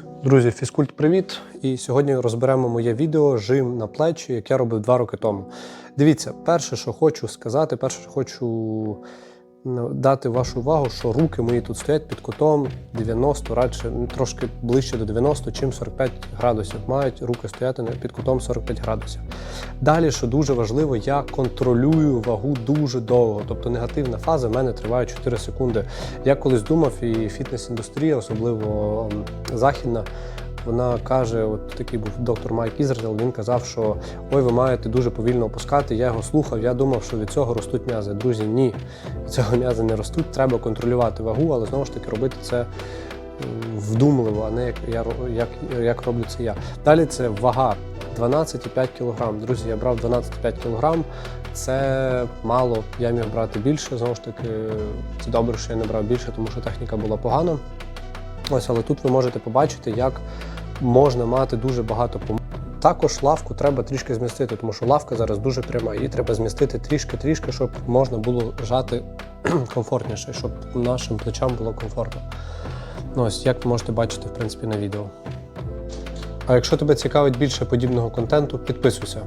Друзі, фізкульт, привіт! І сьогодні розберемо моє відео жим на плечі, яке я робив два роки тому. Дивіться, перше, що хочу сказати, перше, що хочу дати вашу увагу, що руки мої тут стоять під кутом 90, радше ну, трошки ближче до 90, чим 45 градусів. Мають руки стояти під кутом 45 градусів. Далі, що дуже важливо, я контролюю вагу дуже довго. Тобто негативна фаза в мене триває 4 секунди. Я колись думав, і фітнес-індустрія, особливо західна, вона каже: от такий був доктор Майк Ізраїл. Він казав, що ой, ви маєте дуже повільно опускати. Я його слухав. Я думав, що від цього ростуть м'язи. Друзі, ні, цього м'язи не ростуть. Треба контролювати вагу, але знову ж таки робити це вдумливо, а не як я як, як роблю це я. Далі це вага 12,5 кг. Друзі, я брав 12,5 кг. Це мало, я міг брати більше. Знову ж таки, це добре, що я не брав більше, тому що техніка була погана. Ось, але тут ви можете побачити, як можна мати дуже багато помилок. Також лавку треба трішки змістити, тому що лавка зараз дуже пряма. Її треба змістити трішки-трішки, щоб можна було жати комфортніше, щоб нашим плечам було комфортно. Ну, ось як можете бачити, в принципі, на відео. А якщо тебе цікавить більше подібного контенту, підписуйся.